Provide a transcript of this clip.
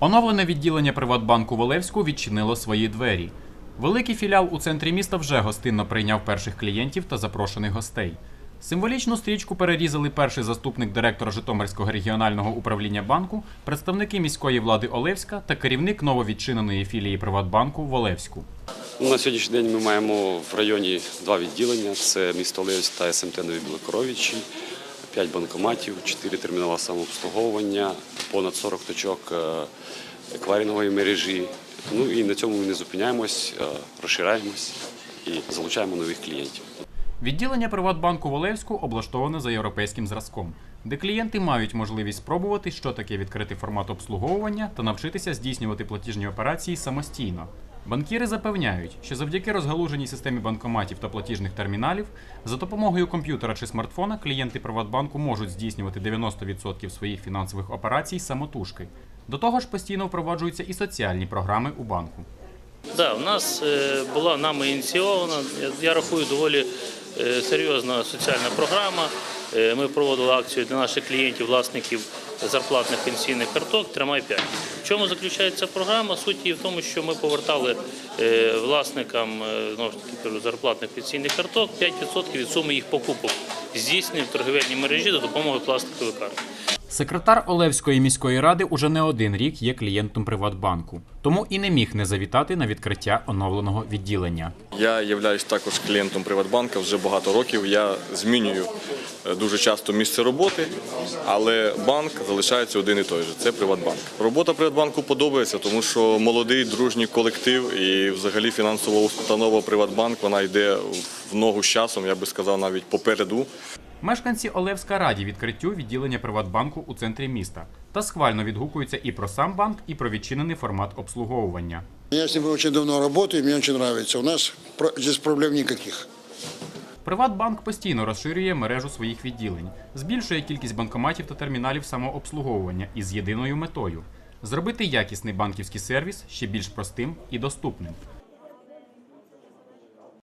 Оновлене відділення Приватбанку в Олевську відчинило свої двері. Великий філіал у центрі міста вже гостинно прийняв перших клієнтів та запрошених гостей. Символічну стрічку перерізали перший заступник директора Житомирського регіонального управління банку, представники міської влади Олевська та керівник нововідчиненої філії Приватбанку в Олевську. Ну, На сьогоднішній день ми маємо в районі два відділення: це місто Левськ та СМТ Нові Білокоровичі, 5 банкоматів, 4 термінала самообслуговування, понад 40 точок е, еквайрингової мережі. Ну і на цьому ми не зупиняємось, е, розширяємось і залучаємо нових клієнтів. Відділення Приватбанку в Олевську облаштоване за європейським зразком, де клієнти мають можливість спробувати, що таке відкритий формат обслуговування та навчитися здійснювати платіжні операції самостійно. Банкіри запевняють, що завдяки розгалуженій системі банкоматів та платіжних терміналів за допомогою комп'ютера чи смартфона клієнти Приватбанку можуть здійснювати 90% своїх фінансових операцій самотужки. До того ж, постійно впроваджуються і соціальні програми у банку. Да, у нас е, була нами ініційована, я, рахую, доволі е, серйозна соціальна програма. Е, Ми проводили акцію для наших клієнтів, власників зарплатних пенсійних карток «Тримай 5». В чому заключається програма? Суть її в тому, що ми повертали е, власникам е, зарплатних пенсійних карток 5% від суми їх покупок, здійснені в торговельній мережі за допомогою пластикових карт. Секретар Олевської міської ради уже не один рік є клієнтом Приватбанку, тому і не міг не завітати на відкриття оновленого відділення. Я являюсь також клієнтом Приватбанка вже багато років. Я змінюю е, дуже часто місце роботи, але банк залишається один і той же. Це Приватбанк. Робота Приватбанку подобається, тому що молодий дружній колектив і взагалі фінансова установа Приватбанк вона йде в ногу з часом, я би сказав, навіть попереду. Мешканці Олевська раді відкриттю відділення Приватбанку у центрі міста та схвально відгукуються і про сам банк, і про відчинений формат обслуговування. Я с ним очень давно работаю, мне очень нравится. У нас здесь проблем никаких. Приватбанк постійно розширює мережу своїх відділень, збільшує кількість банкоматів та терміналів самообслуговування із єдиною метою зробити якісний банківський сервіс ще більш простим і доступним.